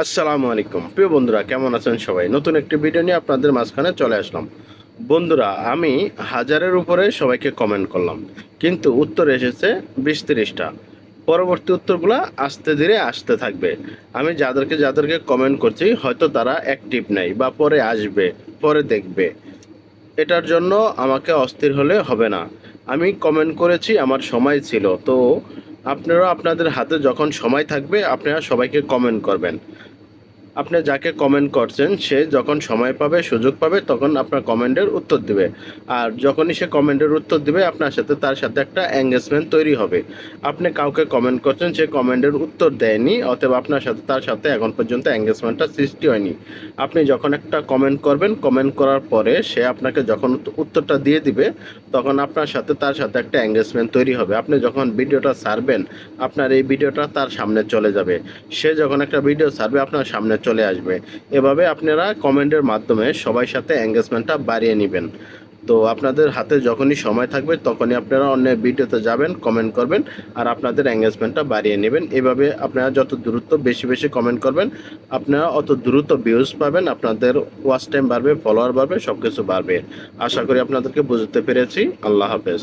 আসসালামু আলাইকুম। প্রিয় বন্ধুরা, কেমন আছেন সবাই? নতুন একটি ভিডিও নিয়ে আপনাদের মাঝখানে চলে আসলাম। বন্ধুরা, আমি হাজারের উপরে সবাইকে কমেন্ট করলাম, কিন্তু উত্তর এসেছে বিশ তিরিশটা। পরবর্তী উত্তরগুলো আস্তে ধীরে আসতে থাকবে। আমি যাদেরকে যাদেরকে কমেন্ট করছি, হয়তো তারা অ্যাক্টিভ নেই বা পরে আসবে, পরে দেখবে। এটার জন্য আমাকে অস্থির হলে হবে না। আমি কমেন্ট করেছি, আমার সময় ছিল, তো আপনারা আপনাদের হাতে যখন সময় থাকবে আপনারা সবাইকে কমেন্ট করবেন। আপনি যাকে কমেন্ট করছেন, সে যখন সময় পাবে, সুযোগ পাবে, তখন আপনার কমেন্টের উত্তর দিবে। আর যখনই সে কমেন্টের উত্তর দিবে, আপনার সাথে তার সাথে একটা এঙ্গেজমেন্ট তৈরি হবে। আপনি কাউকে কমেন্ট করছেন, সে কমেন্টের উত্তর দেয়নি অতএব আপনার সাথে, তার সাথে এখন পর্যন্ত এঙ্গেজমেন্টটা সৃষ্টি হয়নি। আপনি যখন একটা কমেন্ট করবেন কমেন্ট করার পরে সে আপনাকে যখন উত্তরটা দিয়ে দিবে, তখন আপনার সাথে, তার সাথে একটা এঙ্গেজমেন্ট তৈরি হবে। আপনি যখন ভিডিওটা সারবেন, আপনার এই ভিডিওটা তার সামনে চলে যাবে। সে যখন একটা ভিডিও সারবে, আপনার সামনে চলে আসবে। এভাবে আপনারা কমেন্টের মাধ্যমে সবাই সাথে এঙ্গেজমেন্টটা বাড়িয়ে নেবেন। তো আপনাদের হাতে যখনই সময় থাকবে তখনই আপনারা অন্য ভিডিওতে যাবেন কমেন্ট করবেন আর আপনাদের এঙ্গেজমেন্টটা বাড়িয়ে নেবেন। এভাবে আপনারা যত দ্রুত বেশি বেশি কমেন্ট করবেন, আপনারা অত দ্রুত ভিউজ পাবেন, আপনাদের ওয়াচ টাইম বাড়বে ফলোয়ার বাড়বে সব কিছু বাড়বে। আশা করি আপনাদেরকে বুঝতে পেরেছি। আল্লাহ হাফেজ।